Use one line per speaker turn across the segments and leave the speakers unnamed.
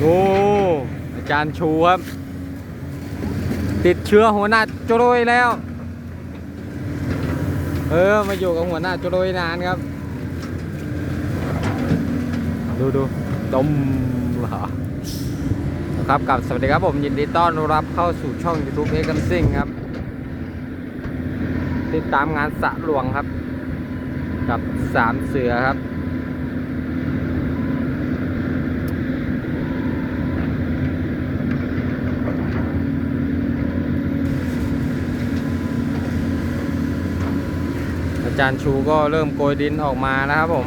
โอ้อาจารย์ชูครับ ติดเชื้อหัวหน้าโจโรยแล้ว เออ มาอยู่กับหัวหน้าโจโรยนานครับ ดูดูดมเหรอครับกับสวัสดีครับผมยินดีต้อนรับเข้าสู่ช่อง YouTube เอ็กันซิงครับ ติดตามงานสะหลวงครับ กับสามเสือครับ จารย์ชูก็เริ่มโกยดินออกมานะครับผม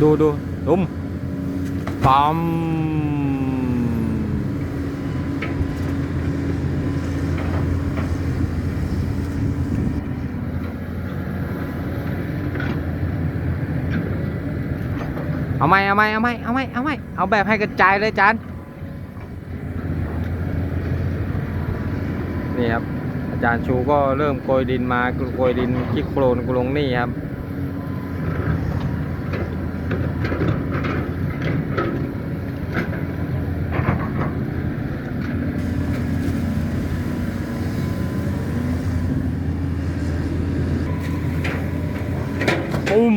ดูดูดุมปั๊ม เอาไหมเอาไหมเอาไหมเอาไหมเอาไม่เอาแบบให้กระจายเลยจานนี่ครับอาจารย์ชูก็เริ่มโกยดินมาโกยดินขี้โคลนกูลงนี่ครับ ปุ้ม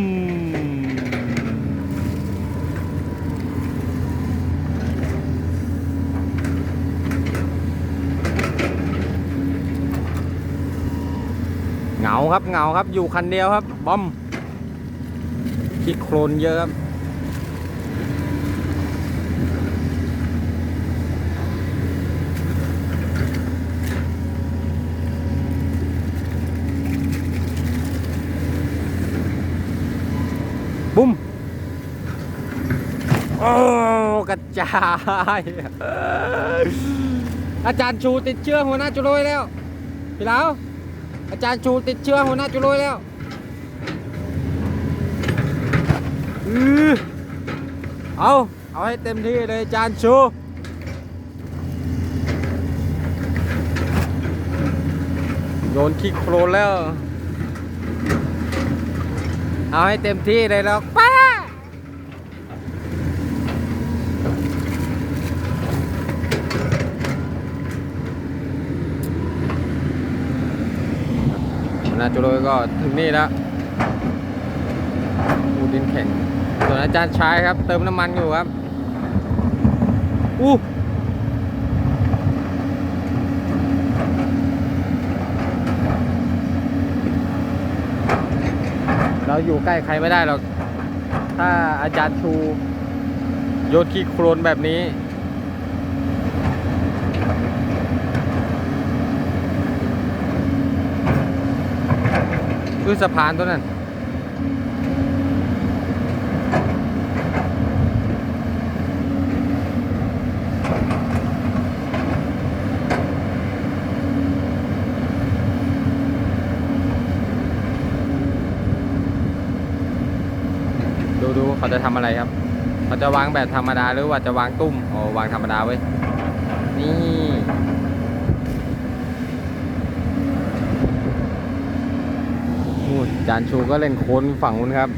เหงา ครับเหงาครับอยู่คันเดียวครับ บอมที่โครนเยอะครับบุ้มโอ้กระจาย อาจารย์ชูติดเชื้อหัวหน้าจุโรยแล้ว พี่เหลา อาจารย์ชูติดเชื้อหัวหน้าจุโรยแล้วอือเอาเอาให้เต็มที่เลยอาจารย์ชูโยนขี้โครนแล้ว เอาให้เต็มที่เลยแล้วป้า นาจุโรยก็ถึงนี่แล้วดูดินแข็งส่วนอาจารย์ชายครับ เติมน้ำมันอยู่ครับ อู้เราอยู่ใกล้ใครไม่ได้หรอก ถ้าอาจารย์ชูโยนขี้โครนแบบนี้ คือสะพานตัวนั้นดูดูเขาจะทำอะไรครับ เขาจะวางแบบธรรมดาหรือว่าจะวางตุ้มอ๋อวางธรรมดาไว้ย นี่นู่น จานชูก็เล่นโค้นฝั่งนู้นครับ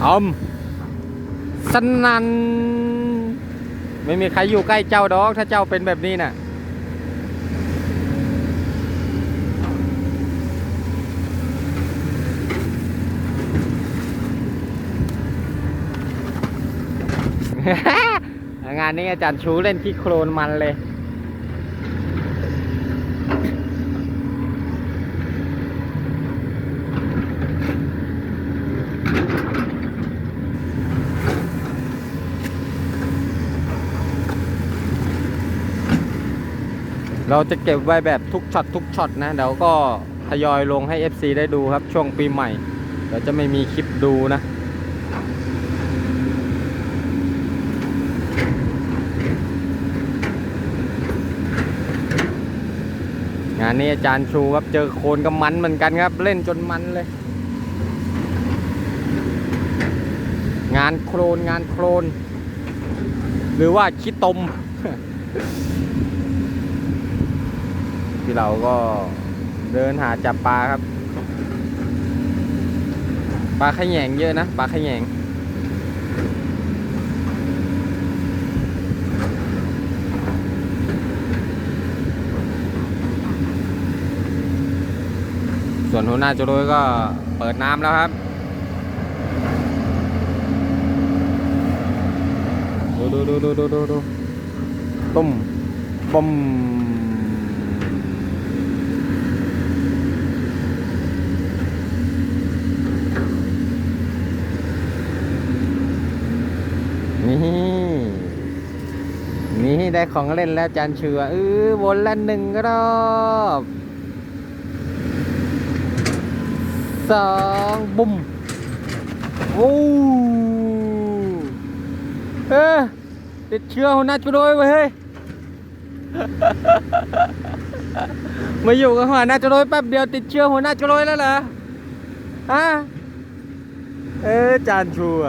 ตอม สนัน ไม่มีใครอยู่ใกล้เจ้าดอก ถ้าเจ้าเป็นแบบนี้น่ะ งานนี้อาจารย์ชูเล่นขี้โครนมันเลยเราจะเก็บไว้แบบทุกช็อตทุกช็อตนะเดี๋ยวก็ทยอยลงให้ FC ได้ดูครับช่วงปีใหม่เดี๋ยวจะไม่มีคลิปดูนะานนี้อาจารย์ชูครับเจอโคลนกับมันเหมือนกันครับ เล่นจนมันเลย งานโคลนงานโคลน หรือว่าขี้ตม ที่เราก็เดินหาจับปลาครับ ปลาขยงเยอะนะ ปลาขยง วนหัวหน้าจุโรยก็เปิดน้ำแล้วครับ ดูดูดูดูดูดูดูตุ้มปุ้มนี่นี่ได้ของเล่นแล้วจานเชือเออวนละหนึ่งรอบ สองบุ้มโอ้เออติดเชื้อหัวหน้าจุโดยเว้ยเฮ้ยมาอยู่กับหัวหน้าจุโดยแป๊บเดียวติดเชื้อหัวหน้าจุโดยแล้วเหรอฮะเออจานชัว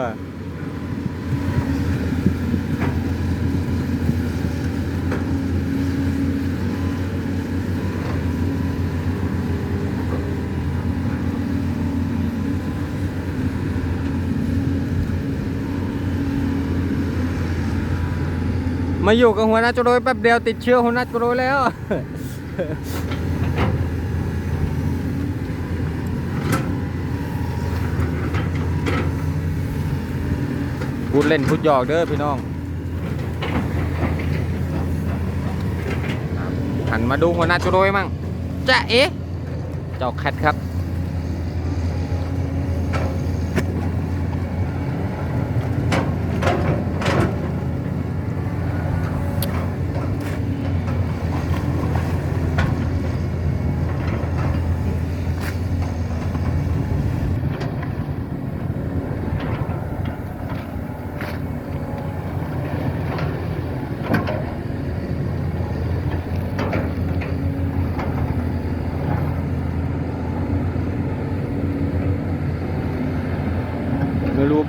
มาอยู่กับหัวหน้าจุโรยแป๊บเดียวติดเชื้อหัวหน้าจุโรยแล้ว พูดเล่นพูดหยอกเด้อพี่น้อง หันมาดูหัวหน้าจุโรยมั่งจะเอ๊ะเจ้าแคทครับ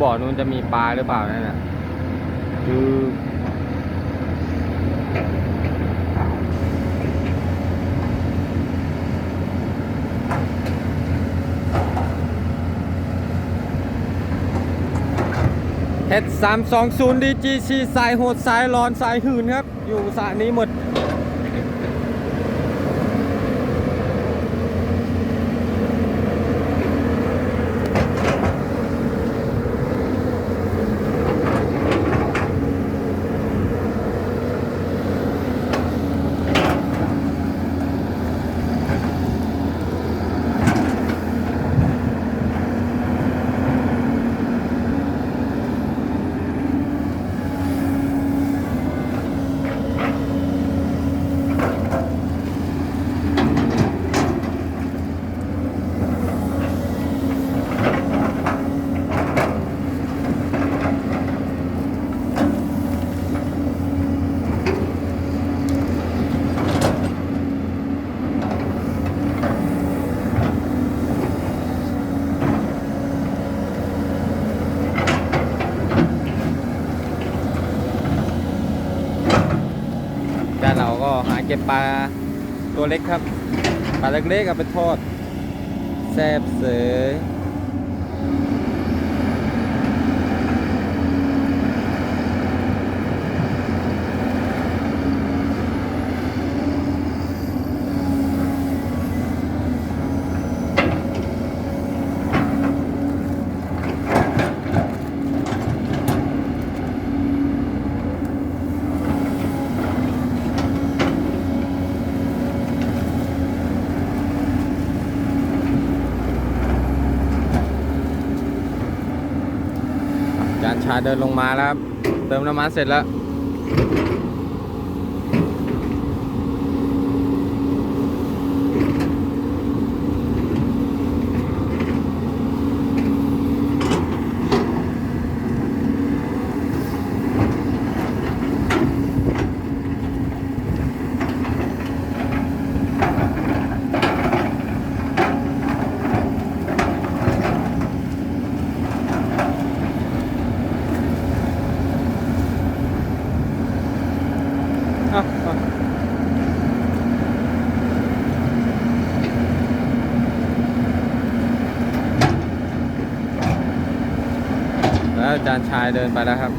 บ่อนู้นจะมีปลาหรือเปล่านั่นน่ะคือเฮดสามสองศูนย์ดีจีซีสายโหดสายร้อนสายหืนครับ อยู่สระนี้หมดานเรา ก็หาเก็บปลาตัวเล็กครับ ปลาเล็กๆเอาไปทอดแซ่บเสย จานชาเดินลงมาแล้วเติมน้ำมันเสร็จแล้ว จ อะอะ แล้วอาจารย์ชายเดินไปแล้วครับ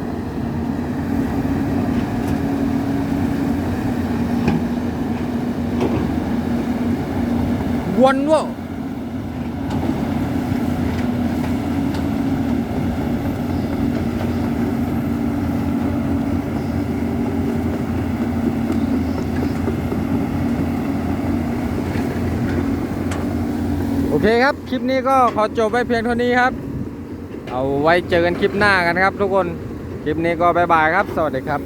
วนวะโอเคครับ คลิปนี้ก็ขอจบไว้เพียงเท่านี้ครับ เอาไว้เจอกันคลิปหน้ากันครับทุกคน คลิปนี้ก็บายบายครับ สวัสดีครับ